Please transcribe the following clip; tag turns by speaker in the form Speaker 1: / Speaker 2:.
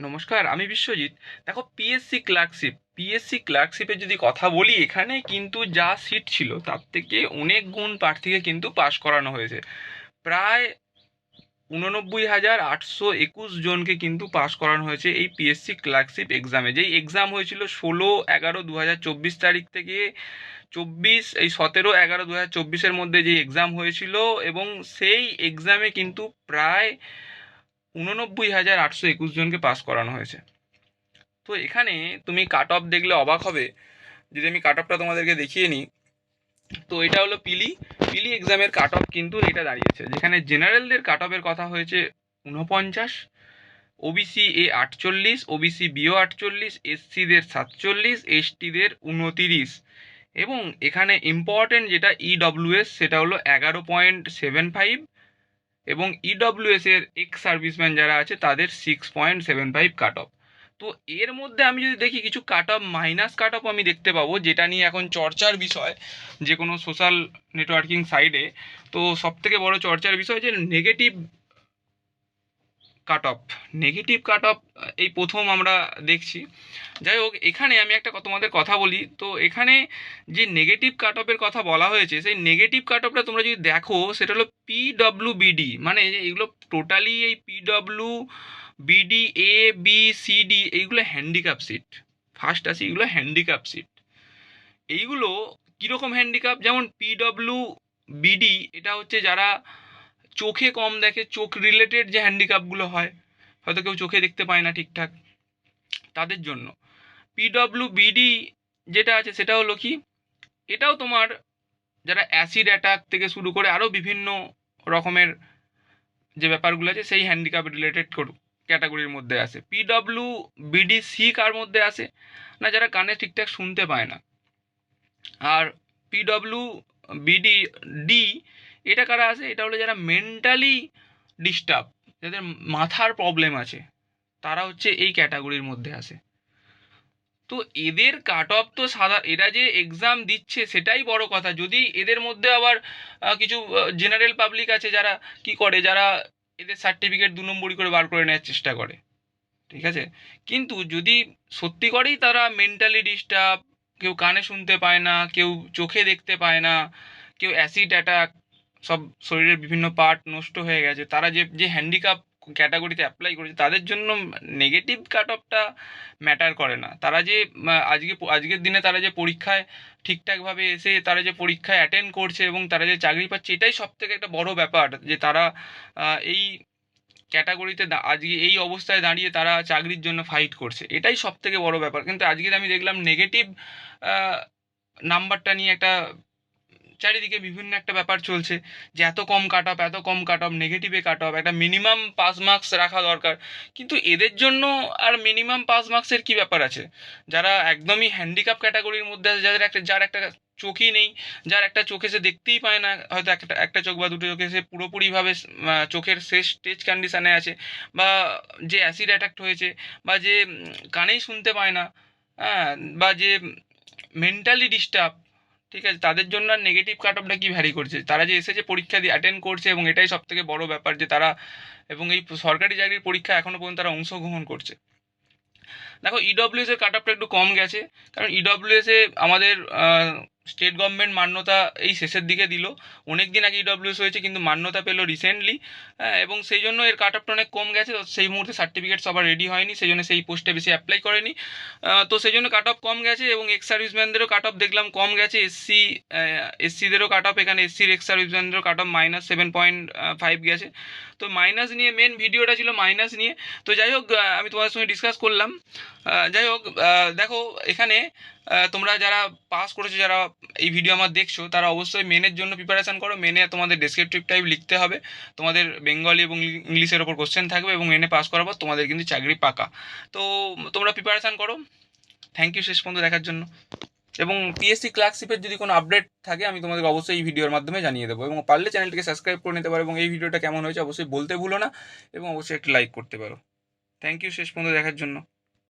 Speaker 1: নমস্কার, আমি বিশ্বজিৎ। দেখো পিএসসি ক্লার্কশিপ পিএসসি ক্লার্কশিপের যদি কথা বলি, এখানে কিন্তু যা সিট ছিল, তার থেকে অনেক গুণ প্রার্থীকে কিন্তু পাশ করানো হয়েছে। প্রায় উননব্বই হাজার আটশো একুশ জনকে কিন্তু পাশ করানো হয়েছে এই পিএসসি ক্লার্কশিপ এক্সামে যেই এক্সাম হয়েছিল ষোলো এগারো দু হাজার চব্বিশ তারিখ থেকে চব্বিশ, এই সতেরো এগারো দু হাজার চব্বিশের মধ্যে যে এক্সাম হয়েছিল এবং সেই এক্সামে কিন্তু প্রায় উননব্বই হাজার আটশো একুশ জনকে পাস করানো হয়েছে। তো এখানে তুমি কাট অফ দেখলে অবাক হবে, যদি আমি কাট অফটা তোমাদেরকে দেখিয়ে নিই। তো এটা হলো পিলি। পিলি এক্সামের কাট অফ কিন্তু এটা দাঁড়িয়েছে, যেখানে জেনারেলদের কাট অফের কথা হয়েছে উনপঞ্চাশ ওবিসি এ আটচল্লিশ ওবিসি বিও আটচল্লিশ এসসিদের সাতচল্লিশ এসটিদের উনতিরিশ এবং এখানে ইম্পর্টেন্ট যেটা ইডব্লিউএস সেটা হলো এগারো পয়েন্ট সেভেন ফাইভ এবং ইডব্লিউএস এর এক্স সার্ভিসম্যান যারা আছে, তাদের six point seven five cut off তো এর মধ্যে আমি যদি দেখি কিছু cut off minus cut off আমি দেখতে পাবো, যেটা নিয়ে এখন চর্চার বিষয় যে কোনো সোশ্যাল নেটওয়ার্কিং সাইডে তো সব থেকে বড় চর্চার বিষয় যে negative cut off negative cut off এই প্রথম আমরা দেখছি। যাই হোক, এখানে আমি একটা তোমাদের কথা বলি। তো এখানে যে নেগেটিভ কাট অফের কথা বলা হয়েছে, সেই নেগেটিভ কাট অফটা তোমরা যদি দেখো, সেটা হলো পিডব্লিউ বিডি মানে এগুলো টোটালি এই PW BD A B C D এইগুলো হ্যান্ডিক্যাপ সিট ফার্স্ট আছে এগুলো হ্যান্ডিক্যাপ সিট এইগুলো কীরকম হ্যান্ডিক্যাপ যেমন পিডব্লিউ বিডি এটা হচ্ছে যারা চোখে কম দেখে, চোখ রিলেটেড যে হ্যান্ডিক্যাপগুলো হয়, হয়তো কেউ চোখে দেখতে পায় না ঠিকঠাক। তাদের জন্য। পিডব্লিউ বিডি যেটা আছে সেটা হলো কি, এটাও তোমার যারা অ্যাসিড অ্যাটাক থেকে শুরু করে আরও বিভিন্ন রকমের যে ব্যাপারগুলো আছে, সেই হ্যান্ডিক্যাপ রিলেটেড ক্যাটাগরির মধ্যে আসে পিডব্লিউ বিডি সি কার মধ্যে আসে না, যারা কানে ঠিকঠাক শুনতে পায় না। আর পিডব্লিউ বিডি ডি এটা কারা আছে? এটা হলো যারা মেন্টালি ডিস্টার্ব যাদের মাথার প্রবলেম আছে, তারা হচ্ছে এই ক্যাটাগরির মধ্যে আসে তো এদের কাট অফ তো সাদা, এরা যে এক্সাম দিচ্ছে সেটাই বড় কথা। যদি এদের মধ্যে আবার কিছু জেনারেল পাবলিক আছে যারা কি করে, যারা এদের সার্টিফিকেট দু নম্বরই করে বার করে নেওয়ার চেষ্টা করে, ঠিক আছে? কিন্তু যদি সত্যি করেই তারা মেন্টালি ডিস্টার্ব কেউ কানে শুনতে পায় না, কেউ চোখে দেখতে পায় না, কেউ অ্যাসিড অ্যাটাক সব শরীরের বিভিন্ন পার্ট নষ্ট হয়ে গেছে। তারা যে যে হ্যান্ডিক্যাপ ক্যাটাগরিতে অ্যাপ্লাই করেছে, তাদের জন্য নেগেটিভ কাট অফটা ম্যাটার করে না। তারা যে আজকে, আজকের দিনে তারা যে পরীক্ষায় ঠিকঠাকভাবে এসে, তারা যে পরীক্ষায় অ্যাটেন্ড করছে এবং তারা যে চাকরি পাচ্ছে, এটাই সব থেকে একটা বড় ব্যাপার যে তারা এই ক্যাটাগরিতে আজকে এই অবস্থায় দাঁড়িয়ে তারা চাকরির জন্য ফাইট করছে। এটাই সব থেকে বড় ব্যাপার। কিন্তু আজকে আমি দেখলাম নেগেটিভ নাম্বারটা নিয়ে একটা চারিদিকে বিভিন্ন একটা ব্যাপার চলছে যে এত কম কাট অফ, এত কম কাট অফ নেগেটিভে কাট অফ, একটা মিনিমাম পাস মার্কস রাখা দরকার। কিন্তু এদের জন্য আর মিনিমাম পাস মার্কসের কি ব্যাপার আছে? যারা একদমই হ্যান্ডিক্যাপ ক্যাটাগরির মধ্যে আছে, যাদের একটা, যার একটা চোখই নেই, যার একটা চোখে সে দেখতেই পায় না, হয়তো একটা একটা চোখ বা দুটো চোখে সে পুরোপুরিভাবে চোখের শেষ স্টেজ কন্ডিশানে আছে বা যে অ্যাসিড অ্যাটাক হয়েছে বা যে কানেই শুনতে পায় না হ্যাঁ বা যে মেন্টালি ডিস্টার্ব ঠিক আছে, তাদের জন্য আর নেগেটিভ কাট অফটা কী ভ্যারি করছে? তারা যে এসেছে পরীক্ষা দিয়ে অ্যাটেন্ড করছে এবং এটাই সব থেকে বড় ব্যাপার যে তারা এবং এই সরকারি চাকরির পরীক্ষা এখনও পর্যন্ত তারা অংশগ্রহণ করছে। দেখো ইডব্লিউএস এর কাট অফটা একটু কম গেছে, কারণ ইডব্লিউএস এ আমাদের স্টেট গভর্নমেন্ট মান্যতা এই শেষের দিকে দিল। অনেক দিন আগে ইডব্লিউএস হয়েছে, কিন্তু মান্যতা পেল রিসেন্টলি এবং সেই জন্য এর কাট অফটা অনেক কম গেছে। সেই মুহূর্তে সার্টিফিকেট সবার রেডি হয়নি, সেই জন্য সেই পোস্টে বেশি অ্যাপ্লাই করেনি। তো সেই জন্য কাট অফ কম গেছে এবং এক্স সার্ভিসম্যানদেরও কাট অফ দেখলাম কম গেছে। এসসি এসসিদেরও কাট অফ এখানে এসসির ex সার্ভিসম্যানদেরও cut off minus seven point five গেছে। তো মাইনাস নিয়ে মেন ভিডিওটা ছিল মাইনাস নিয়ে। তো যাই হোক আমি তোমাদের সঙ্গে ডিসকাস করলাম। যাই হোক দেখো, এখানে তোমরা যারা পাস করেছ, যারা এই ভিডিও আমার দেখছ, তারা অবশ্যই মেনের জন্য প্রিপারেশান করো। মেনে তোমাদের ডেসক্রিপটিভ টাইপ লিখতে হবে। তোমাদের বেঙ্গলি এবং ইংলিশের ওপর কোশ্চেন থাকবে এবং মেনে পাস করার পর তোমাদের কিন্তু চাকরি পাকা। তো তোমরা প্রিপারেশান করো। থ্যাংক ইউ শেষ পর্যন্ত দেখার জন্য। এবং পিএসসি ক্লার্কশিপের যদি কোনো আপডেট থাকে, আমি তোমাদের অবশ্যই এই ভিডিওর মাধ্যমে জানিয়ে দেবো। এবং পারলে চ্যানেলটিকে সাবস্ক্রাইব করে নিতে পারো এবং এই ভিডিওটা কেমন হয়েছে অবশ্যই বলতে ভুলো না এবং অবশ্যই একটা লাইক করতে পারো। থ্যাংক ইউ শেষ পর্যন্ত দেখার জন্য।